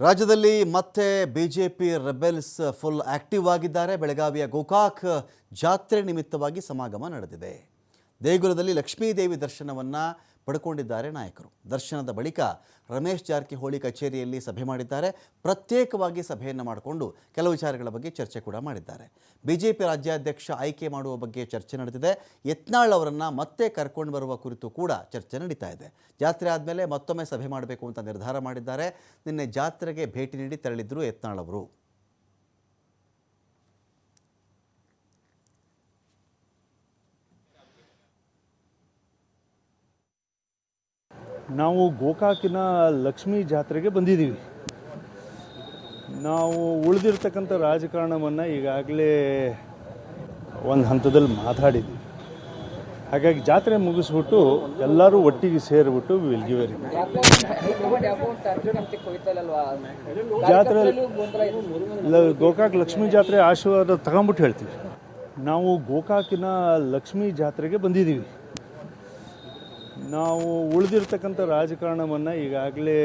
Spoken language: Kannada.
ರಾಜ್ಯದಲ್ಲಿ ಮತ್ತೆ B J P rebels full active ಆಗಿದ್ದಾರೆ. ಬೆಳಗಾವಿಯ ಗೋಕಾಕ್ ಜಾತ್ರೆ ನಿಮಿತ್ತವಾಗಿ ಸಮಾಗಮ ನಡೆದಿದೆ. ದೇಗುಲದಲ್ಲಿ ಲಕ್ಷ್ಮೀದೇವಿ ದರ್ಶನವನ್ನು ಪಡ್ಕೊಂಡಿದ್ದಾರೆ ನಾಯಕರು. ದರ್ಶನದ ಬಳಿಕ ರಮೇಶ್ ಜಾರಕಿಹೊಳಿ ಕಚೇರಿಯಲ್ಲಿ ಸಭೆ ಮಾಡಿದ್ದಾರೆ. ಪ್ರತ್ಯೇಕವಾಗಿ ಸಭೆಯನ್ನು ಮಾಡಿಕೊಂಡು ಕೆಲವು ವಿಚಾರಗಳ ಬಗ್ಗೆ ಚರ್ಚೆ ಕೂಡ ಮಾಡಿದ್ದಾರೆ. ಬಿಜೆಪಿ ರಾಜ್ಯಾಧ್ಯಕ್ಷ ಆಯ್ಕೆ ಮಾಡುವ ಬಗ್ಗೆ ಚರ್ಚೆ ನಡೆದಿದೆ. ಯತ್ನಾಳ್ ಅವರನ್ನು ಮತ್ತೆ ಕರ್ಕೊಂಡು ಬರುವ ಕುರಿತು ಕೂಡ ಚರ್ಚೆ ನಡೀತಾ ಇದೆ. ಜಾತ್ರೆ ಆದಮೇಲೆ ಮತ್ತೊಮ್ಮೆ ಸಭೆ ಮಾಡಬೇಕು ಅಂತ ನಿರ್ಧಾರ ಮಾಡಿದ್ದಾರೆ. ನಿನ್ನೆ ಜಾತ್ರೆಗೆ ಭೇಟಿ ನೀಡಿ ತೆರಳಿದ್ರು ಯತ್ನಾಳ್ ಅವರು. ನಾವು ಗೋಕಾಕಿನ ಲಕ್ಷ್ಮೀ ಜಾತ್ರೆಗೆ ಬಂದಿದ್ದೀವಿ. ನಾವು ಉಳಿದಿರ್ತಕ್ಕಂಥ ರಾಜಕಾರಣವನ್ನು ಈಗಾಗಲೇ ಒಂದು ಹಂತದಲ್ಲಿ ಮಾತಾಡಿದ್ವಿ. ಹಾಗಾಗಿ ಜಾತ್ರೆ ಮುಗಿಸ್ಬಿಟ್ಟು ಎಲ್ಲರೂ ಒಟ್ಟಿಗೆ ಸೇರಿಬಿಟ್ಟು ವಿಲ್ ಗಿವ್ ಜಾತ್ರೆ ಗೋಕಾಕ್ ಲಕ್ಷ್ಮೀ ಜಾತ್ರೆ ಆಶೀರ್ವಾದ ತಗೊಂಬಿಟ್ಟು ಹೇಳ್ತೀವಿ. ನಾವು ಗೋಕಾಕಿನ ಲಕ್ಷ್ಮೀ ಜಾತ್ರೆಗೆ ಬಂದಿದ್ದೀವಿ. ನಾವು ಉಳಿದಿರ್ತಕ್ಕಂಥ ರಾಜಕಾರಣವನ್ನು ಈಗಾಗಲೇ